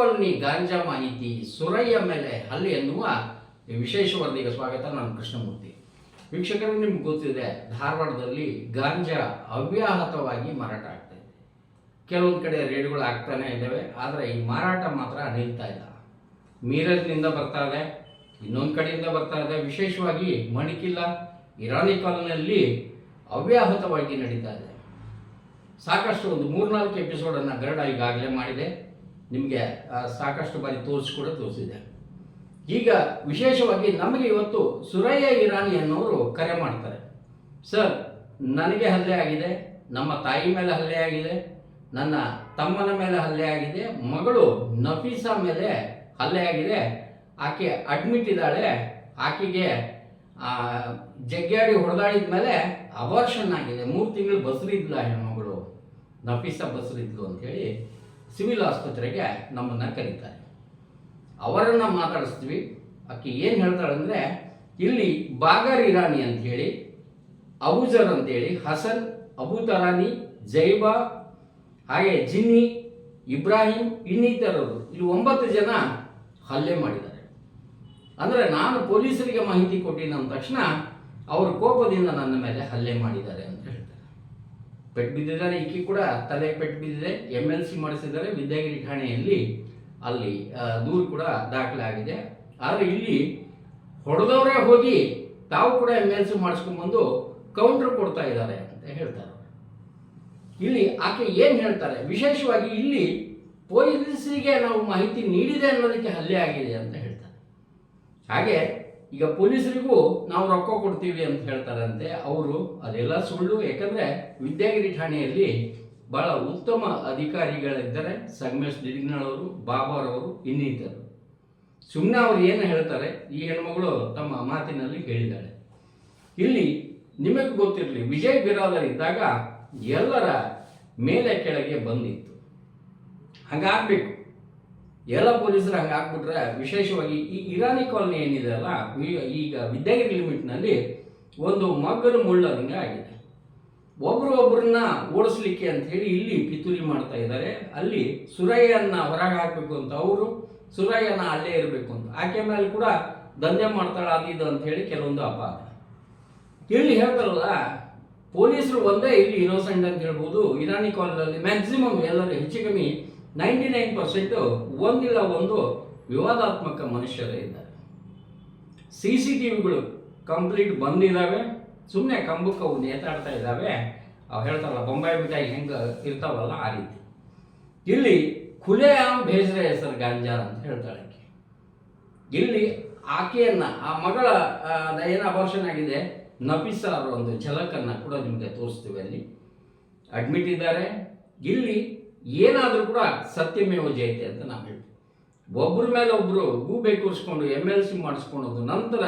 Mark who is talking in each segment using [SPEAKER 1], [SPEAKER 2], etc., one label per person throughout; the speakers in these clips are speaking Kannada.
[SPEAKER 1] ಕಾಲೋನಿ ಗಾಂಜಾ ಮಾಹಿತಿ ಸುರಯ್ಯ ಮೇಲೆ ಹಲ್ಲೆ ಎನ್ನುವ ವಿಶೇಷ ವರದಿಗೆ ಸ್ವಾಗತ. ನಾನು ಕೃಷ್ಣಮೂರ್ತಿ. ವೀಕ್ಷಕರು, ನಿಮ್ಗೆ ಗೊತ್ತಿದೆ, ಧಾರವಾಡದಲ್ಲಿ ಗಾಂಜಾ ಅವ್ಯಾಹತವಾಗಿ ಮಾರಾಟ ಆಗ್ತಾ ಇದೆ. ಕೆಲವೊಂದು ಕಡೆ ರೇಡ್ಗಳು ಆಗ್ತಾನೆ ಇದ್ದಾವೆ, ಆದರೆ ಈ ಮಾರಾಟ ಮಾತ್ರ ನಿಲ್ತಾ ಇಲ್ಲ. ಮೀರಜ್ನಿಂದ ಬರ್ತಾ ಇದೆ, ಇನ್ನೊಂದು ಕಡೆಯಿಂದ ಬರ್ತಾ ಇದೆ. ವಿಶೇಷವಾಗಿ ಮಣಿಕಿಲ್ಲ, ಇರಾನಿ ಕಾಲನಲ್ಲಿ ಅವ್ಯಾಹತವಾಗಿ ನಡೀತಾ ಇದೆ. ಸಾಕಷ್ಟು ಒಂದು ಮೂರ್ನಾಲ್ಕು ಎಪಿಸೋಡನ್ನು ಗರಡ ಈಗಾಗಲೇ ಮಾಡಿದೆ. ನಿಮಗೆ ಸಾಕಷ್ಟು ಬಾರಿ ತೋರಿಸಿ ಕೂಡ ತೋರಿಸಿದೆ. ಈಗ ವಿಶೇಷವಾಗಿ ನಮಗೆ ಇವತ್ತು ಸುರಯ್ಯ ಇರಾನಿ ಅನ್ನೋರು ಕರೆ ಮಾಡ್ತಾರೆ. ಸರ್, ನನಗೆ ಹಲ್ಲೆ ಆಗಿದೆ, ನಮ್ಮ ತಾಯಿ ಮೇಲೆ ಹಲ್ಲೆ ಆಗಿದೆ, ನನ್ನ ತಮ್ಮನ ಮೇಲೆ ಹಲ್ಲೆ ಆಗಿದೆ, ಮಗಳು ನಫೀಸಾ ಮೇಲೆ ಹಲ್ಲೆ ಆಗಿದೆ, ಆಕೆ ಅಡ್ಮಿಟ್ ಇದ್ದಾಳೆ, ಆಕೆಗೆ ಜಗ್ಗಾಡಿ ಹೊಡೆದಾಡಿದ ಮೇಲೆ ಅಬಾರ್ಷನ್ ಆಗಿದೆ. ಮೂರು ತಿಂಗಳು ಬಸರಿದ್ಲ ಹೆಣ್ಮಗಳು. ನಫೀಸಾ ಬಸರಿದ್ಲು ಅಂತೇಳಿ ಸಿವಿಲ್ ಆಸ್ಪತ್ರೆಗೆ ನಮ್ಮನ್ನು ಕರೀತಾರೆ. ಅವರನ್ನು ಮಾತಾಡಿಸ್ತೀವಿ. ಆಕೆ ಏನು ಹೇಳ್ತಾಳೆ ಅಂದರೆ ಇಲ್ಲಿ ಬಾಗರ್ ಇರಾನಿ ಅಂತೇಳಿ ಅಬುಜರ್ ಅಂತೇಳಿ ಹಸನ್ ಅಬು ತರಾನಿ ಜೈಬಾ, ಹಾಗೆ ಜಿನ್ನಿ, ಇಬ್ರಾಹಿಂ ಇನ್ನಿತರರು ಇಲ್ಲಿ ಒಂಬತ್ತು ಜನ ಹಲ್ಲೆ ಮಾಡಿದ್ದಾರೆ. ಅಂದರೆ ನಾನು ಪೊಲೀಸರಿಗೆ ಮಾಹಿತಿ ಕೊಟ್ಟಿನ ಅಂದ ತಕ್ಷಣ ಅವರು ಕೋಪದಿಂದ ನನ್ನ ಮೇಲೆ ಹಲ್ಲೆ ಮಾಡಿದ್ದಾರೆ ಅಂತ ಹೇಳ್ತಾರೆ. ಪೆಟ್ಟು ಬಿದ್ದಿದ್ದಾರೆ ಈಕೆ ಕೂಡ ತಲೆ ಪೆಟ್ಟು ಬಿದ್ದಿದೆ. ಎಂ ಎಲ್ ಸಿ ಮಾಡಿಸಿದ್ದಾರೆ ವಿದ್ಯಾಗಿರಿ ಠಾಣೆಯಲ್ಲಿ. ಅಲ್ಲಿ ದೂರು ಕೂಡ ದಾಖಲೆ ಆಗಿದೆ. ಆದರೆ ಇಲ್ಲಿ ಹೊಡೆದವರೇ ಹೋಗಿ ತಾವು ಕೂಡ ಎಂ ಎಲ್ ಸಿ ಮಾಡಿಸ್ಕೊಂಡ್ಬಂದು ಕೌಂಟರ್ ಕೊಡ್ತಾ ಇದ್ದಾರೆ ಅಂತ ಹೇಳ್ತಾರೆ ಇಲ್ಲಿ ಆಕೆ ಏನು ಹೇಳ್ತಾರೆ? ವಿಶೇಷವಾಗಿ ಇಲ್ಲಿ ಪೊಲೀಸರಿಗೆ ನಾವು ಮಾಹಿತಿ ನೀಡಿದೆ ಅನ್ನೋದಕ್ಕೆ ಹಲ್ಲೆ ಆಗಿದೆ ಅಂತ ಹೇಳ್ತಾರೆ. ಹಾಗೆ ಈಗ ಪೊಲೀಸರಿಗೂ ನಾವು ರೊಕ್ಕ ಕೊಡ್ತೀವಿ ಅಂತ ಹೇಳ್ತಾರಂತೆ, ಅವರು ಅದೆಲ್ಲ ಸುಳ್ಳು. ಯಾಕಂದ್ರೆ ವಿದ್ಯಾಗಿರಿ ಠಾಣೆಯಲ್ಲಿ ಬಹಳ ಉತ್ತಮ ಅಧಿಕಾರಿಗಳಿದ್ದಾರೆ. ಸಂಗಮೇಶ್ ದಿಡಿಗ್ನಾಳವರು ಬಾಬಾರವರು, ಇನ್ನಿತರು. ಸುಮ್ಮನೆ ಅವ್ರು ಏನು ಹೇಳ್ತಾರೆ, ಈ ಹೆಣ್ಮಗಳು ತಮ್ಮ ಮಾತಿನಲ್ಲಿ ಹೇಳಿದ್ದಾಳೆ. ಇಲ್ಲಿ ನಿಮಗೆ ಗೊತ್ತಿರಲಿ, ವಿಜಯ್ ಬಿರಾದರ್ ಇದ್ದಾಗ ಎಲ್ಲರ ಮೇಲೆ ಕೆಳಗೆ ಬಂದಿತ್ತು. ಹಂಗಾಗಬೇಕು. ಎಲ್ಲ ಪೊಲೀಸರು ಹಾಕ್ಬಿಟ್ರೆ ವಿಶೇಷವಾಗಿ ಈ ಇರಾನಿ ಕಾಲನಿ ಏನಿದೆ ಅಲ್ಲ ಈಗ ವಿದ್ಯಾಗಿರಿ ಲಿಮಿಟ್ನಲ್ಲಿ ಒಂದು ಮಕ್ಕಳು ಮುಳ್ಳದಂಗೆ ಆಗಿದೆ. ಒಬ್ರು ಒಬ್ಬರನ್ನ ಓಡಿಸ್ಲಿಕ್ಕೆ ಅಂತ ಹೇಳಿ ಇಲ್ಲಿ ಪಿತೂರಿ ಮಾಡ್ತಾ ಇದ್ದಾರೆ. ಅಲ್ಲಿ ಸುರಯ್ಯನ್ನ ಹೊರಗೆ ಹಾಕಬೇಕು ಅಂತ ಅವರು ಸುರಯ್ಯನ ಅಲ್ಲೇ ಇರಬೇಕು ಅಂತ. ಆಕೆ ಮೇಲೆ ಕೂಡ ದಂಧೆ ಮಾಡ್ತಾಳ, ಅದು ಇದು ಅಂತ ಹೇಳಿ ಕೆಲವೊಂದು ಅಪಾದ ಇಲ್ಲಿ ಹೇಳ್ತಾರಲ್ಲ, ಪೊಲೀಸರು ಒಂದೇ ಇಲ್ಲಿ ಇನೋಸೆಂಟ್ ಅಂತ ಹೇಳ್ಬೋದು. ಇರಾನಿ ಕಾಲದಲ್ಲಿ ಮ್ಯಾಕ್ಸಿಮಮ್ ಎಲ್ಲರೂ ಹೆಚ್ಚು ಕಮ್ಮಿ ನೈಂಟಿ ನೈನ್ ಪರ್ಸೆಂಟು ಒಂದಿಲ್ಲ ಒಂದು ವಿವಾದಾತ್ಮಕ ಮನುಷ್ಯರೇ ಇದ್ದಾರೆ. ಸಿ ಸಿ ಟಿ ವಿಗಳು ಕಂಪ್ಲೀಟ್ ಬಂದಿದ್ದಾವೆ. ಸುಮ್ಮನೆ ಕಂಬಕ್ಕೆ ಅವು ನೇತಾಡ್ತಾ ಇದ್ದಾವೆ. ಅವು ಹೇಳ್ತಾರಲ್ಲ, ಬೊಂಬಾಯಿ ಮಿಠಾಯಿ ಹೆಂಗೆ ಇರ್ತಾವಲ್ಲ ಆ ರೀತಿ. ಇಲ್ಲಿ ಖುಲೆ ಆಮ್ ಭೇಜ್ರೆ ಹೆಸರು ಗಾಂಜಾ ಅಂತ ಹೇಳ್ತಾಳೆ ಇಲ್ಲಿ ಆಕೆಯನ್ನ, ಆ ಮಗಳ ಏನ ಅಬಾರ್ಷನ್ ಆಗಿದೆ? ನಫೀಸಾ ಅವರ ಒಂದು ಝಲಕನ್ನು ಕೂಡ ನಿಮಗೆ ತೋರಿಸ್ತೀವಿ ಅಲ್ಲಿ. ಅಡ್ಮಿಟ್ ಇದ್ದಾರೆ. ಇಲ್ಲಿ ಏನಾದರೂ ಕೂಡ ಸತ್ಯಮೇವ ಜಯತೆ ಅಂತ ನಾವು ಹೇಳ್ತೀವಿ. ಒಬ್ಬರ ಮೇಲೆ ಒಬ್ಬರು ಗೂಬೆ ಕೂರಿಸ್ಕೊಂಡು ಎಂ ಎಲ್ ಸಿ ಮಾಡಿಸ್ಕೊಳೋದು ನಂತರ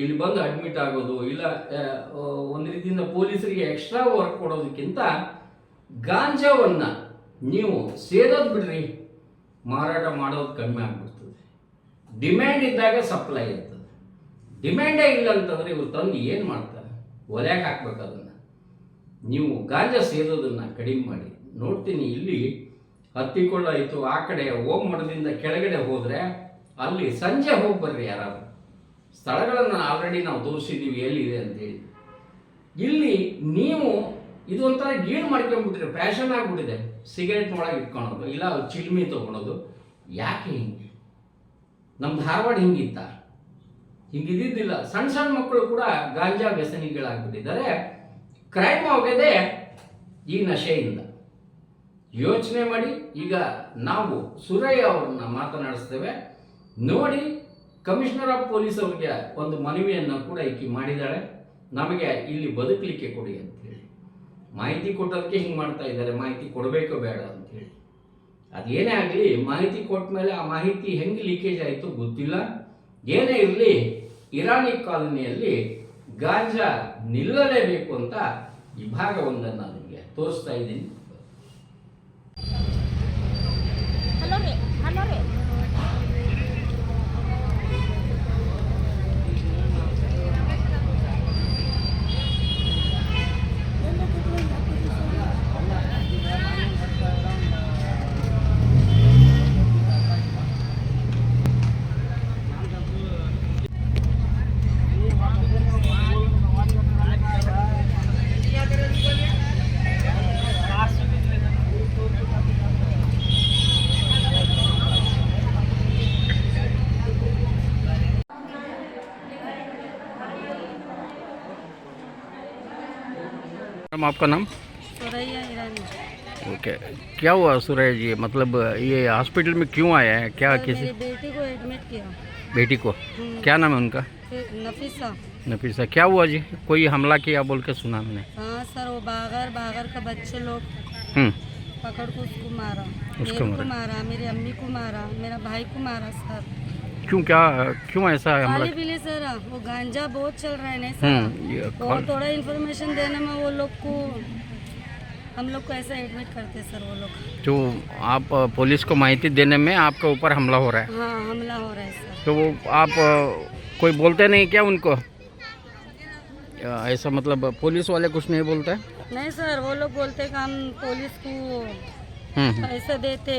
[SPEAKER 1] ಇಲ್ಲಿ ಬಂದು ಅಡ್ಮಿಟ್ ಆಗೋದು, ಇಲ್ಲ ಒಂದು ರೀತಿಯಿಂದ ಪೊಲೀಸರಿಗೆ ಎಕ್ಸ್ಟ್ರಾ ವರ್ಕ್ ಕೊಡೋದಕ್ಕಿಂತ ಗಾಂಜಾವನ್ನು ನೀವು ಸೇದೋದು ಬಿಡ್ರಿ. ಮಾರಾಟ ಮಾಡೋದು ಕಡಿಮೆ ಆಗ್ಬಿಡ್ತದೆ. ಡಿಮ್ಯಾಂಡ್ ಇದ್ದಾಗ ಸಪ್ಲೈ ಇರ್ತದೆ. ಡಿಮ್ಯಾಂಡೇ ಇಲ್ಲ ಅಂತಂದ್ರೆ ಇವ್ರು ತಂದು ಏನು ಮಾಡ್ತಾರೆ? ಒಲೆಯಾಕೆ ಹಾಕ್ಬೇಕು ಅದನ್ನು. ನೀವು ಗಾಂಜಾ ಸೇದೋದನ್ನು ಕಡಿಮೆ ಮಾಡಿ. ನೋಡ್ತೀನಿ, ಇಲ್ಲಿ ಹತ್ತಿಕೊಳ್ಳಾಯಿತು. ಆ ಕಡೆ ಓಮ್ ಮಠದಿಂದ ಕೆಳಗಡೆ ಹೋದರೆ ಅಲ್ಲಿ ಸಂಜೆ ಹೋಗಿ ಬರ್ರಿ ಯಾರಾದ್ರು. ಸ್ಥಳಗಳನ್ನು ಆಲ್ರೆಡಿ ನಾವು ತೋರಿಸಿದ್ದೀವಿ, ಎಲ್ಲಿದೆ ಅಂತೇಳಿ. ಇಲ್ಲಿ ನೀವು ಇದು ಒಂಥರ ಗೀಳು ಮಾಡ್ಕೊಂಡ್ಬಿಟ್ರೆ ಫ್ಯಾಷನ್ ಆಗಿಬಿಟ್ಟಿದೆ. ಸಿಗರೆಟ್ ಒಳಗೆ ಇಟ್ಕೊಳೋದು, ಇಲ್ಲ ಚಿಲ್ಮಿ ತೊಗೊಳೋದು. ಯಾಕೆ ಹಿಂಗೆ? ನಮ್ಮ ಧಾರವಾಡ ಹಿಂಗಿತ್ತ? ಹಿಂಗಿದ್ದಿದ್ದಿಲ್ಲ. ಸಣ್ಣ ಸಣ್ಣ ಮಕ್ಕಳು ಕೂಡ ಗಾಂಜಾ ವ್ಯಸನಿಗಳಾಗ್ಬಿಟ್ಟಿದ್ದಾರೆ. ಕ್ರೈಮ್ ಆಗೋದೇ ಈ ನಶೆಯಿಂದ. ಯೋಚನೆ ಮಾಡಿ, ಈಗ ನಾವು ಸುರಯ್ಯ ಅವ್ರನ್ನ ಮಾತನಾಡಿಸ್ತೇವೆ. ನೋಡಿ, ಕಮಿಷನರ್ ಆಫ್ ಪೊಲೀಸ್ ಅವರಿಗೆ ಒಂದು ಮನವಿಯನ್ನು ಕೂಡ ಈಕೆ ಮಾಡಿದ್ದಾಳೆ ನಮಗೆ ಇಲ್ಲಿ ಬದುಕಲಿಕ್ಕೆ ಕೊಡಿ ಅಂತೇಳಿ. ಮಾಹಿತಿ ಕೊಟ್ಟೋದಕ್ಕೆ ಹಿಂಗೆ ಮಾಡ್ತಾ ಇದ್ದಾರೆ, ಮಾಹಿತಿ ಕೊಡಬೇಕೋ ಬೇಡ ಅಂತೇಳಿ. ಅದೇನೇ ಆಗಲಿ, ಮಾಹಿತಿ ಕೊಟ್ಟ ಮೇಲೆ ಆ ಮಾಹಿತಿ ಹೆಂಗೆ ಲೀಕೇಜ್ ಆಯಿತು ಗೊತ್ತಿಲ್ಲ. ಏನೇ ಇರಲಿ, ಇರಾನಿ ಕಾಲೋನಿಯಲ್ಲಿ ಗಾಂಜಾ ನಿಲ್ಲಲೇಬೇಕು ಅಂತ ಈ ಭಾಗವೊಂದನ್ನು ನಾನು ನಿಮಗೆ ತೋರಿಸ್ತಾ ಇದ್ದೀನಿ.
[SPEAKER 2] হ্যালো রে হ্যালো রে
[SPEAKER 1] मैम आपका नाम?
[SPEAKER 2] सुरैया ईरानी
[SPEAKER 1] ओके। क्या हुआ सुरैया जी? मतलब ये हॉस्पिटल में क्यों आया है? क्या किसी
[SPEAKER 2] बेटी को एडमिट किया।
[SPEAKER 1] बेटी को?
[SPEAKER 2] हम्म,
[SPEAKER 1] क्या नाम है उनका?
[SPEAKER 2] नफीसा।
[SPEAKER 1] नफीसा क्या हुआ जी? कोई हमला किया बोल के सुना मैंने।
[SPEAKER 2] हाँ सर वो बागर बागर का बच्चे लोग
[SPEAKER 1] हम्म।
[SPEAKER 2] पकड़ को उसको मारा।
[SPEAKER 1] उसको
[SPEAKER 2] मारा।
[SPEAKER 1] मारा
[SPEAKER 2] मेरी अम्मी को मारा मेरा भाई को मारा सर।
[SPEAKER 1] क्यों क्या क्यों ऐसा हमला?
[SPEAKER 2] खाली पीले सर वो गांजा बहुत चल रहा है नहीं सर।
[SPEAKER 1] हम्म
[SPEAKER 2] और थोड़ा इन्फॉर्मेशन देने में वो लोग को हम लोग को ऐसा एडमिट करते सर वो लोग।
[SPEAKER 1] जो आप पुलिस को माहिती देने में आपके ऊपर हमला हो रहा है?
[SPEAKER 2] हाँ हमला हो रहा है सर।
[SPEAKER 1] तो वो आप कोई बोलते नहीं क्या उनको? ऐसा मतलब पुलिस वाले कुछ नहीं बोलते?
[SPEAKER 2] नहीं सर वो लोग बोलते कि हम पुलिस को
[SPEAKER 1] हम्म हम्म।
[SPEAKER 2] पैसे देते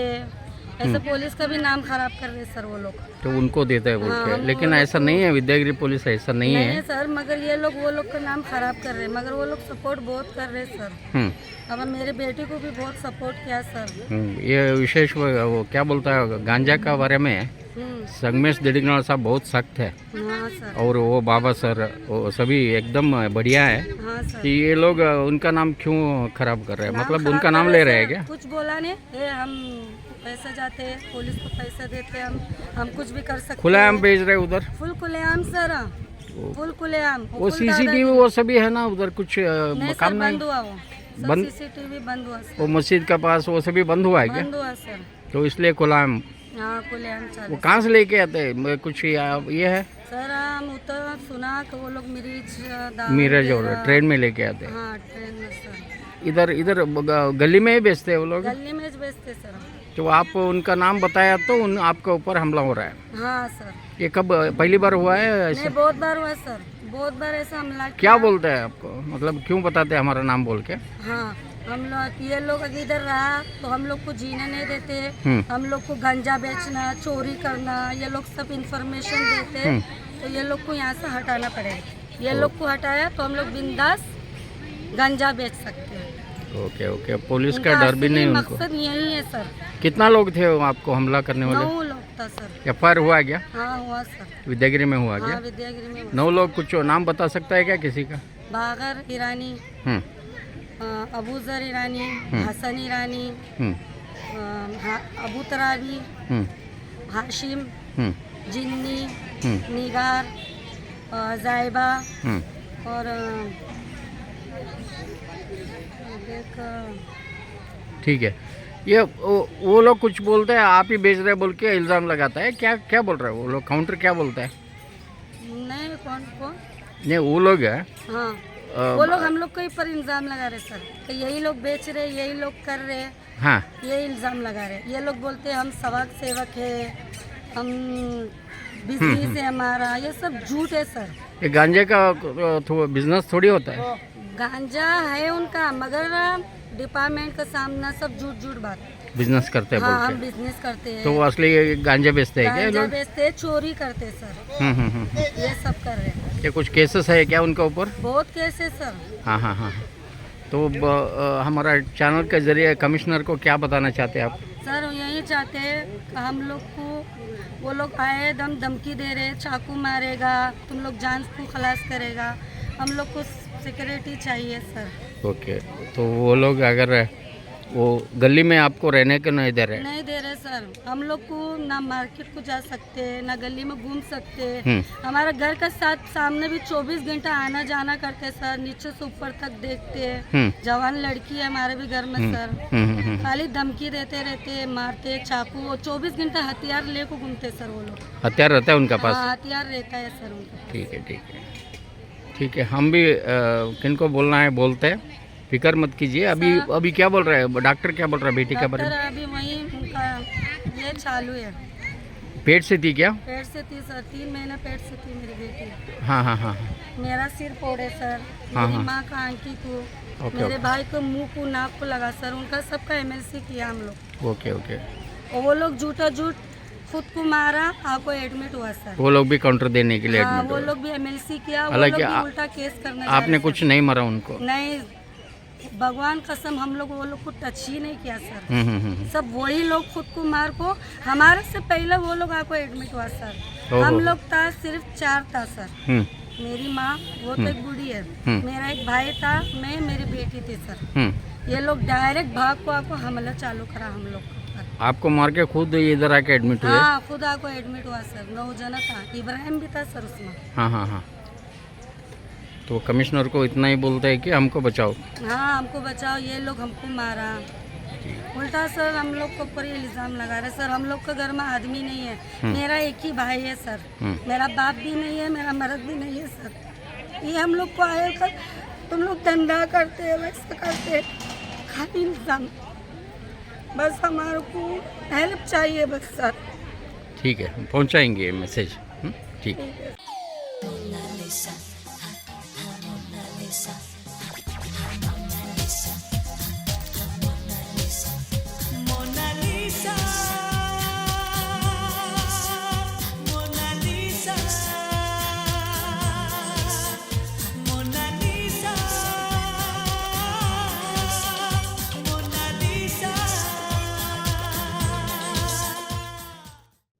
[SPEAKER 2] ऐसे पुलिस का भी नाम खराब कर रहे सर वो लोग।
[SPEAKER 1] तो उनको देते हैं बोल
[SPEAKER 2] हाँ,
[SPEAKER 1] के लेकिन ऐसा नहीं है विद्यागिरी पुलिस ऐसा नहीं
[SPEAKER 2] नहीं
[SPEAKER 1] है।
[SPEAKER 2] सर मगर ये लोग वो लोग का नाम खराब कर रहे हैं मगर वो लोग सपोर्ट बहुत कर रहे सर।
[SPEAKER 1] हम्म।
[SPEAKER 2] अब मेरे बेटे को भी बहुत सपोर्ट किया सर।
[SPEAKER 1] हम्म, ये विशेष वो क्या बोलता है गांजा का बारे में
[SPEAKER 2] हम्म,
[SPEAKER 1] संगमेश दिडिगनाल साहब बहुत सख्त है।
[SPEAKER 2] हाँ सर।
[SPEAKER 1] और वो बाबा सर वो सभी एकदम बढ़िया है।
[SPEAKER 2] हाँ
[SPEAKER 1] कि ये लोग उनका नाम क्यों खराब कर रहे हैं? मतलब उनका नाम ले रहे हैं क्या?
[SPEAKER 2] कुछ बोला नहीं हम पैसे जाते हैं पुलिस को पैसे देते हैं हम हम कुछ भी कर सकते
[SPEAKER 1] खुलेआम। भेज रहे उधर?
[SPEAKER 2] फुल खुलेआम सर। फुल खुलेआम।
[SPEAKER 1] वो सीसीटीवी। वो सभी है ना उधर कुछ
[SPEAKER 2] नहीं बंद हुआ वो।
[SPEAKER 1] बंद-
[SPEAKER 2] सीसीटीवी बंद हुआ
[SPEAKER 1] वो मस्जिद का पास वो सभी बंद हुआ है क्या?
[SPEAKER 2] बंद हुआ सर।
[SPEAKER 1] तो इसलिए खुलाम
[SPEAKER 2] हाँ खुलेआम
[SPEAKER 1] वो कहाँ से लेके आते हैं? कुछ ये है?
[SPEAKER 2] सर हम उतर सुना कि वो लोग मिरीज
[SPEAKER 1] मीरज और ट्रेन में लेके आते हैं।
[SPEAKER 2] हाँ ट्रेन में सर।
[SPEAKER 1] इधर इधर गली में ही बेचते हैं वो लोग?
[SPEAKER 2] गली में बेचते सर।
[SPEAKER 1] तो आप उनका नाम बताया तो उन आपके ऊपर हमला हो रहा है।
[SPEAKER 2] हाँ सर।
[SPEAKER 1] ये कब पहली बार हुआ है
[SPEAKER 2] नहीं
[SPEAKER 1] ऐसे
[SPEAKER 2] बहुत बार हुआ सर। बहुत बार ऐसा हमला
[SPEAKER 1] क्या।
[SPEAKER 2] किया।
[SPEAKER 1] बोलते हैं आपको? मतलब क्यों बताते हैं हमारा नाम बोल के?
[SPEAKER 2] हाँ हम लोग ये लोग इधर रहा तो हम लोग को जीने नहीं देते।
[SPEAKER 1] हम्म।
[SPEAKER 2] हम लोग को गंजा बेचना चोरी करना ये लोग सब इंफॉर्मेशन देते।
[SPEAKER 1] हम्म।
[SPEAKER 2] तो ये लोग को यहाँ से हटाना पड़ेगा। ये लोग को हटाया तो हम लोग बिंदास गंजा बेच सकते हैं।
[SPEAKER 1] Okay okay. पुलिस का डर भी नहीं उनको?
[SPEAKER 2] मकसद यही है सर।
[SPEAKER 1] कितना लोग थे आपको हमला करने वाले?
[SPEAKER 2] नौ लोग था सर।
[SPEAKER 1] एफ़ आई हुआ क्या?
[SPEAKER 2] हाँ हुआ सर।
[SPEAKER 1] विद्यागिरी में हुआ क्या?
[SPEAKER 2] हाँ विद्यागिरी में
[SPEAKER 1] नौ लोग कुछ नाम बता सकता है क्या किसी का?
[SPEAKER 2] बागर ईरानी
[SPEAKER 1] हम्म।
[SPEAKER 2] अबूजर ईरानी हसन ईरानी
[SPEAKER 1] हम्म।
[SPEAKER 2] अबू तरावी
[SPEAKER 1] हम्म।
[SPEAKER 2] हाशिम
[SPEAKER 1] हम्म।
[SPEAKER 2] जिन्नी
[SPEAKER 1] हम्म।
[SPEAKER 2] निगार जायबा
[SPEAKER 1] हम्म।
[SPEAKER 2] और
[SPEAKER 1] ठीक है। ये वो, वो लोग कुछ बोलते हैं आप ही बेच रहे बोल के इल्ज़ाम लगाता है। क्या क्या बोल रहे हैं वो लोग? काउंटर क्या बोलता है?
[SPEAKER 2] नहीं कौन कौन?
[SPEAKER 1] नहीं वो लोग है।
[SPEAKER 2] हाँ। वो लोग हम लोग के ऊपर इल्ज़ाम लगा रहे सर। कि यही लोग बेच रहे यही लोग कर रहे
[SPEAKER 1] हाँ।
[SPEAKER 2] ये इल्ज़ाम लगा रहे ये लोग बोलते हैं हम सवाक सेवक है हम बिज़नेस है हमारा ये सब झूठ है सर।
[SPEAKER 1] ये गांजे का थो, बिज़नेस थोड़ी होता है।
[SPEAKER 2] गांजा है उनका मगर डिपार्टमेंट का सामना सब झूठ झूठ बात।
[SPEAKER 1] बिज़नेस करते हैं
[SPEAKER 2] हाँ हम बिज़नेस करते हैं।
[SPEAKER 1] तो वो असली गांजे बेचते हैं क्या
[SPEAKER 2] गांजा
[SPEAKER 1] लोग?
[SPEAKER 2] बेचते हैं चोरी करते हैं सर।
[SPEAKER 1] हम्म हम्म हम्म
[SPEAKER 2] ये सब कर रहे हैं।
[SPEAKER 1] ये कुछ केसेस है क्या उनके ऊपर?
[SPEAKER 2] बहुत केस है सर।
[SPEAKER 1] हाँ हाँ हाँ। तो ब- अ, हमारा चैनल के ज़रिए कमिश्नर को क्या बताना चाहते हैं आप?
[SPEAKER 2] सर यही चाहते हैं हम लोग को वो लोग आए दम धमकी दे रहे चाकू मारेगा तुम लोग जान को खलास करेगा। हम लोग को सिक्योरिटी चाहिए सर।
[SPEAKER 1] ओके तो वो लोग अगर वो गली में आपको रहने को नहीं दे रहे?
[SPEAKER 2] नहीं दे रहे सर। हम लोग को ना मार्केट को जा सकते हैं ना गली में घूम सकते। हैं
[SPEAKER 1] हम्म।
[SPEAKER 2] हमारा घर का साथ सामने भी 24 घंटा आना जाना करते हैं सर। नीचे से ऊपर तक देखते। हैं
[SPEAKER 1] हम्म।
[SPEAKER 2] जवान लड़की है हमारे भी घर में सर।
[SPEAKER 1] हम्म हम्म
[SPEAKER 2] खाली धमकी देते रहते हैं मारते चाकू चौबीस घंटा हथियार लेके घूमते सर वो लोग।
[SPEAKER 1] हथियार रहता है उनका पास?
[SPEAKER 2] हाँ हथियार रहता है सर उनका
[SPEAKER 1] ठीक है ठीक है। ठीक है हम भी अ, किनको बोलना है बोलते हैं। फ़िक्र मत कीजिए। अभी अभी क्या बोल रहे हैं? डॉक्टर क्या बोल रहा है बेटी के बारे
[SPEAKER 2] डॉक्टर
[SPEAKER 1] में
[SPEAKER 2] अभी वही उनका ये चालू है।
[SPEAKER 1] पेट से थी क्या?
[SPEAKER 2] पेट से थी सर तीन महीने पेट से थी मेरी बेटी।
[SPEAKER 1] हाँ हाँ हाँ हाँ।
[SPEAKER 2] मेरा सिर फोड़े सर
[SPEAKER 1] हाँ,
[SPEAKER 2] मेरी
[SPEAKER 1] हाँ।
[SPEAKER 2] माँ का आंटी को
[SPEAKER 1] ओके,
[SPEAKER 2] मेरे
[SPEAKER 1] ओके।
[SPEAKER 2] भाई को मुँह को नाक को लगा सर उनका सबका एमएलसी किया हम लोग।
[SPEAKER 1] Okay okay.
[SPEAKER 2] और वो लोग झूठा झूठ खुद को मारा आपको एडमिट हुआ सर।
[SPEAKER 1] वो लोग भी काउंटर देने के लिए
[SPEAKER 2] हाँ वो लोग भी एमएलसी किया वो
[SPEAKER 1] हालाँकि
[SPEAKER 2] लोग भी उल्टा केस करने
[SPEAKER 1] आपने कुछ नहीं मारा उनको।
[SPEAKER 2] नहीं भगवान कसम हम लोग वो लोग को टच ही नहीं किया सर।
[SPEAKER 1] हम्म हम्म हम्म
[SPEAKER 2] सब वही लोग खुद को मार को हमारे से पहले वो लोग आपको एडमिट हुआ सर। हम लोग था सिर्फ़ चार था सर। मेरी माँ वो तो एक बूढ़ी है। मेरा एक भाई था मैं मेरी बेटी थी सर। ये लोग डायरेक्ट भाग को आपको हमला चालू करा हम लोग।
[SPEAKER 1] आपको मार के खुद इधर आके एडमिट हुए?
[SPEAKER 2] हाँ खुद आपको एडमिट हुआ सर। नौ जना था। इब्राहिम भी था सर उसमें।
[SPEAKER 1] हाँ हाँ हाँ। तो कमिश्नर को इतना ही बोलते हैं कि हमको बचाओ।
[SPEAKER 2] हाँ हमको बचाओ ये लोग हमको मारा। उल्टा सर हम लोग के ऊपर इल्ज़ाम लगा रहे सर हम लोग के घर में आदमी नहीं है। मेरा एक ही भाई है सर।
[SPEAKER 1] हम्म।
[SPEAKER 2] मेरा बाप भी नहीं है मेरा मर्द भी नहीं है सर। ये हम लोग को आए कर तुम लोग धंधा करते हैं वैसा करते खाली इंतज़ाम बस हमारे को हेल्प चाहिए बस सर।
[SPEAKER 1] ठीक है पहुंचाएँगे मैसेज ठीक। ठीक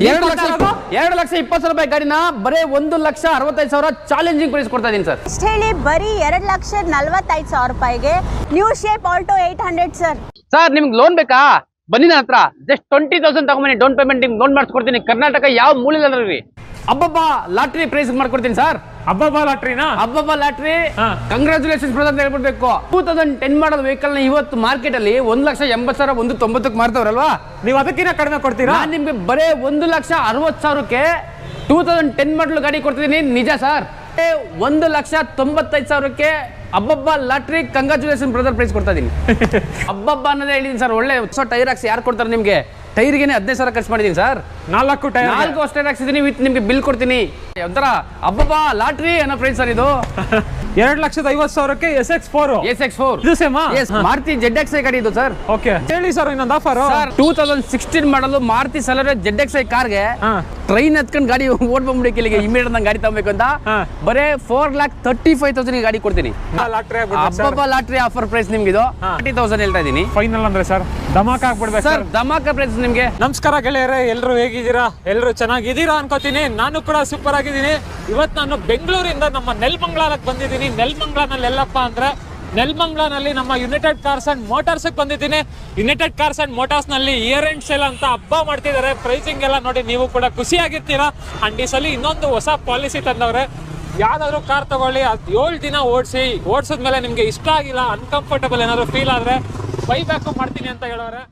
[SPEAKER 3] ಎರಡು ಲಕ್ಷ ಎರಡು ಲಕ್ಷ ಇಪ್ಪತ್ತು ಸಾವಿರ ರೂಪಾಯಿ ಗಾಡಿನ ಬರೀ ಒಂದು ಲಕ್ಷ ಅರವತ್ತೈದು ಸಾವಿರ ಚಾಲೆಂಜಿಂಗ್ ಪ್ರೈಸ್ ಕೊಡ್ತಾ ಇದೀನಿ ಸರ್.
[SPEAKER 4] ಅಷ್ಟು ಹೇಳಿ ಬರೀ ಎರಡು ಲಕ್ಷ ನಲ್ವತ್ತೈದು ಸಾವಿರ ರೂಪಾಯಿಗೆ new shape Alto eight hundred sir
[SPEAKER 3] sir ನಿಮ್ಗೆ ಲೋನ್ ಬೇಕಾ? ಬನ್ನಿ ನನ್ನ ಹತ್ರ. ಜಸ್ಟ್ ಟ್ವೆಂಟಿ ತೌಸಂಡ್ ತಗೊಂಬನ್ನಿ ಡೌನ್ ಪೇಮೆಂಟ್ ನಿಮ್ಗೆ ಲೋನ್ ಮಾಡಿಸ್ಕೊಡ್ತೀನಿ. ಕರ್ನಾಟಕ ಯಾವ ಮೂಲೆಯಲ್ಲಿ ಅಬ್ಬಬ್ಬ ಲಾಟ್ರಿ ಪ್ರೈಸ್ ಮಾಡ್ಕೊಡ್ತೀನಿ ಸರ್
[SPEAKER 5] ಅಬ್ಬಬ್ಬಾ ಲಾಟ್ರಿನಾ?
[SPEAKER 3] ಅಬ್ಬಬ್ಬಾ ಲಾಟ್ರಿ.
[SPEAKER 5] ಹಾ.
[SPEAKER 3] ಕಂಗ್ರಾಚುಲೇಷನ್ಸ್ ಬ್ರದರ್ ಅಂತ ಹೇಳ್ಬಿಡ್ಬೇಕು. ಟೂ ತೌಸಂಡ್ ಟೆನ್ ಮಾಡಲ್ ವೆಹಿಕಲ್ನ ಇವತ್ತು ಮಾರ್ಕೆಟ್ ಅಲ್ಲಿ ಒಂದ್ ಲಕ್ಷ ಎಂಬತ್ ಸಾವಿರ ಒಂದು ತೊಂಬತ್ತಕ್ಕೆ ಮಾರ್ತವ್ರಲ್ವಾ?
[SPEAKER 5] ನೀವು ಅದಕ್ಕಿಂತ ಕಡಿಮೆ ಕೊಡ್ತೀರಾ?
[SPEAKER 3] ನಿಮ್ಗೆ ಬರೇ ಒಂದು ಲಕ್ಷ ಅರವತ್ ಸಾವಿರಕ್ಕೆ ಟೂ ತೌಸಂಡ್ ಟೆನ್ ಮಾಡಲ್ ಗಾಡಿ ಕೊಡ್ತಿದ್ದೀನಿ. ನಿಜ ಸರ್ ಒಂದು ಲಕ್ಷ ತೊಂಬತ್ತೈದು ಸಾವಿರಕ್ಕೆ ಅಬ್ಬಬ್ಬ ಲಾಟ್ರಿ ಕಂಗ್ರಾಚುಲೇಷನ್ ಬ್ರದರ್ ಪ್ರೈಸ್ ಕೊಡ್ತಾ ಇದೀನಿ. ಅಬ್ಬಬ್ಬ ಅನ್ನೋದೇ ಹೇಳಿದೀನಿ ಸರ್ ಒಳ್ಳೆ ಹೊಸ ಟೈರ್ ಹಾಕ್ಸಿ ಯಾರು ಕೊಡ್ತಾರೆ ನಿಮ್ಗೆ? ಟೈರ್ಗೆ ಹದಿನೈದು ಸಾವಿರ ಖರ್ಚು ಮಾಡಿದೀನಿ ಸರ್.
[SPEAKER 5] ನಾಲ್ಕು ಟೈರ್
[SPEAKER 3] ನಾಲ್ಕು ಅಷ್ಟೇ ಹಾಕ್ಸಿದೀನಿ ವಿತ್ ನಿಮ್ಗೆ ಬಿಲ್ ಕೊಡ್ತೀನಿ. ಒಂಥರ ಅಬ್ಬಬ್ಬ ಲಾಟ್ರಿ ಅನ್ನೋ ಪ್ರೈಸ್ ಸರ್ ಇದು.
[SPEAKER 5] ಎರಡು ಲಕ್ಷದ ಐವತ್ತು ಸಾವಿರಕ್ಕೆ S X four
[SPEAKER 3] S X four
[SPEAKER 5] ಇದು ಸೇಮಾ
[SPEAKER 3] ಮಾರುತಿ ಜೆಡ್ ಎಕ್ಸ್ ಐ ಗಾಡಿ ಇದು ಸರ್.
[SPEAKER 5] ಓಕೆ ಹೇಳಿ ಸರ್ ಇನ್ನೊಂದು offer
[SPEAKER 3] sir two thousand sixteen ಮಾಡಲು ಮಾರುತಿ ಸಲರೆ ಜೆಡ್ ಎಕ್ಸ್ ಐ ಕಾರ್ಗೆ
[SPEAKER 5] ಹಾ.
[SPEAKER 3] ಟ್ರೈನ್ ಹತ್ಕೊಂಡು ಗಾಡಿ ಓಡ್ ಬಂದ್ಬಿಡಿ ಇಲ್ಲಿಗೆ ಇಮಿಡಿಯೇಟ್ ನಂಗೆ ಗಾಡಿ ತಗೋಬೇಕು ಅಂತ. ಬರೇ four lakh thirty five thousand ಗಾಡಿ ಕೊಡ್ತೀನಿ.
[SPEAKER 5] ಲಾಟ್ರಿ
[SPEAKER 3] ಆಫರ್ ಪ್ರೈಸ್ ನಿಮ್ಗೆ ಇದು. ತರ್ಟಿ ತೌಸಂಡ್ ಹೇಳ್ತಾ ಇದೀನಿ.
[SPEAKER 5] ಫೈನಲ್ ಅಂದ್ರೆ ಸರ್ ಧಮಾಕ ಹಾಕ್ಬಿಡ್ಬೇಕು
[SPEAKER 3] ಸರ್
[SPEAKER 5] ಸರ್
[SPEAKER 3] ಧಮಾಕ ಪ್ರೈಸ್ ನಿಮ್ಗೆ.
[SPEAKER 5] ನಮಸ್ಕಾರ ಗೆಳೆಯರೇ ಎಲ್ಲರೂ ಹೇಗಿದ್ದೀರಾ? ಎಲ್ಲರೂ ಚೆನ್ನಾಗಿದ್ದೀರಾ ಅನ್ಕೋತೀನಿ. ನಾನು ಕೂಡ ಸೂಪರ್ ಆಗಿದ್ದೀನಿ. ಇವತ್ತು ನಾನು ಬೆಂಗಳೂರಿಂದ ನಮ್ಮ ನೆಲ್ಮಂಗ್ಲಾಲಕ್ಕೆ ಬಂದಿದ್ದೀನಿ. ನೆಲ್ಮಂಗ್ಲಾನಲ್ಲಿ ಎಲ್ಲಪ್ಪ ಅಂದ್ರೆ ನೆಲ್ಮಂಗ್ಲಾನಲ್ಲಿ ನಮ್ಮ ಯುನೈಟೆಡ್ ಕಾರ್ಸ್ ಅಂಡ್ ಮೋಟಾರ್ಸ್ ಬಂದಿದ್ದೀನಿ. ಯುನೈಟೆಡ್ ಕಾರ್ಸ್ ಅಂಡ್ ಮೋಟಾರ್ಸ್ನಲ್ಲಿ ಇಯರ್ ಎಂಡ್ ಸೇಲ್ ಅಂತ ಹಬ್ಬ ಮಾಡ್ತಿದ್ದಾರೆ. ಪ್ರೈಸಿಂಗ್ ಎಲ್ಲ ನೋಡಿ ನೀವು ಕೂಡ ಖುಷಿಯಾಗಿರ್ತೀರಾ? ಅಂಡ್ ಈ ಸಲ ಇನ್ನೊಂದು ಹೊಸ ಪಾಲಿಸಿ ತಂದವ್ರೆ. ಯಾವ್ದಾದ್ರು ಕಾರ್ ತಗೊಳ್ಳಿ, ಅದು ಏಳು ದಿನ ಓಡಿಸಿ, ಓಡಿಸಿದ್ಮೇಲೆ ನಿಮ್ಗೆ ಇಷ್ಟ ಆಗಿಲ್ಲ ಅನ್ಕಂಫರ್ಟಬಲ್ ಏನಾದ್ರು ಫೀಲ್ ಆದ್ರೆ ಬೈಬ್ಯಾಕು ಮಾಡ್ತೀನಿ ಅಂತ ಹೇಳೋರೆ